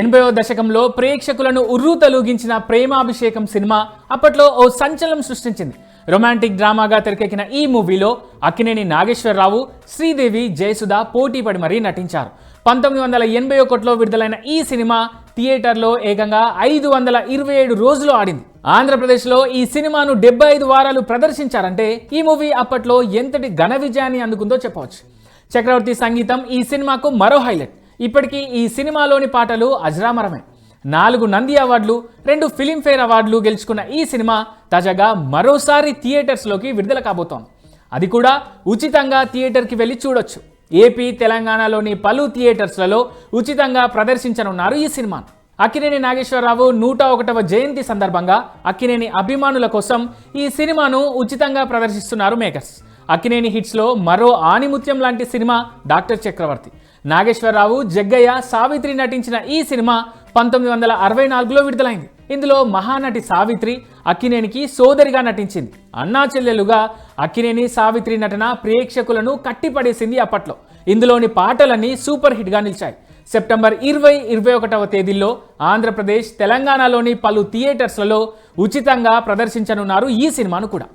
ఎనభైవ దశకంలో ప్రేక్షకులను ఉర్రూతలూగించిన ప్రేమాభిషేకం సినిమా అప్పట్లో ఓ సంచలనం సృష్టించింది. రొమాంటిక్ డ్రామాగా తెరకెక్కిన ఈ మూవీలో అక్కినేని నాగేశ్వరరావు శ్రీదేవి జయసుధ పోటీపడి మరీ నటించారు. పంతొమ్మిది వందల ఎనభై ఒకటిలో విడుదలైన ఈ సినిమా థియేటర్లో ఏకంగా ఐదు వందల ఇరవై ఏడు రోజులు ఆడింది. ఆంధ్రప్రదేశ్లో ఈ సినిమాను డెబ్బై ఐదు వారాలు ప్రదర్శించారంటే ఈ మూవీ అప్పట్లో ఎంతటి ఘన విజయాన్ని అందుకుందో చెప్పవచ్చు. చక్రవర్తి సంగీతం ఈ సినిమాకు మరో హైలైట్. ఇప్పటికీ ఈ సినిమాలోని పాటలు అజరామరమే. నాలుగు నంది అవార్డులు రెండు ఫిలింఫేర్ అవార్డులు గెలుచుకున్న ఈ సినిమా తాజాగా మరోసారి థియేటర్స్లోకి విడుదల కాబోతోంది. అది కూడా ఉచితంగా థియేటర్కి వెళ్ళి చూడొచ్చు. ఏపీ తెలంగాణలోని పలు థియేటర్స్లలో ఉచితంగా ప్రదర్శించనున్నారు ఈ సినిమాను. అక్కినేని నాగేశ్వరరావు నూట ఒకటవ జయంతి సందర్భంగా అక్కినేని అభిమానుల కోసం ఈ సినిమాను ఉచితంగా ప్రదర్శిస్తున్నారు మేకర్స్. అక్కినేని హిట్స్లో మరో ఆణిముత్యం లాంటి సినిమా డాక్టర్ చక్రవర్తి. నాగేశ్వరరావు జగ్గయ్య సావిత్రి నటించిన ఈ సినిమా పంతొమ్మిది వందల అరవై నాలుగులో విడుదలైంది. ఇందులో మహానటి సావిత్రి అక్కినేనికి సోదరిగా నటించింది. అన్నా చెల్లెలుగా అక్కినేని సావిత్రి నటన ప్రేక్షకులను కట్టిపడేసింది అప్పట్లో. ఇందులోని పాటలన్నీ సూపర్ హిట్గా నిలిచాయి. సెప్టెంబర్ ఇరవై ఇరవై ఒకటవ తేదీల్లో ఆంధ్రప్రదేశ్ తెలంగాణలోని పలు థియేటర్స్లలో ఉచితంగా ప్రదర్శించనున్నారు ఈ సినిమాను కూడా.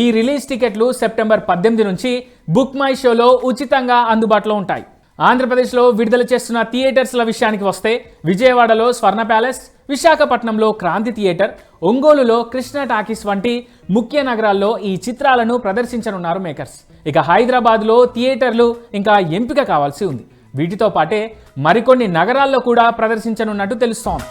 ఈ రిలీజ్ టికెట్లు సెప్టెంబర్ పద్దెనిమిది నుంచి బుక్ మై షోలో ఉచితంగా అందుబాటులో ఉంటాయి. ఆంధ్రప్రదేశ్లో విడుదల చేస్తున్న థియేటర్స్ల విషయానికి వస్తే విజయవాడలో స్వర్ణ ప్యాలెస్ విశాఖపట్నంలో క్రాంతి థియేటర్ ఒంగోలులో కృష్ణ టాకీస్ వంటి ముఖ్య నగరాల్లో ఈ చిత్రాలను ప్రదర్శించనున్నారు మేకర్స్. ఇక హైదరాబాద్లో థియేటర్లు ఇంకా ఎంపిక కావాల్సి ఉంది. వీటితో పాటే మరికొన్ని నగరాల్లో కూడా ప్రదర్శించనున్నట్టు తెలుస్తోంది.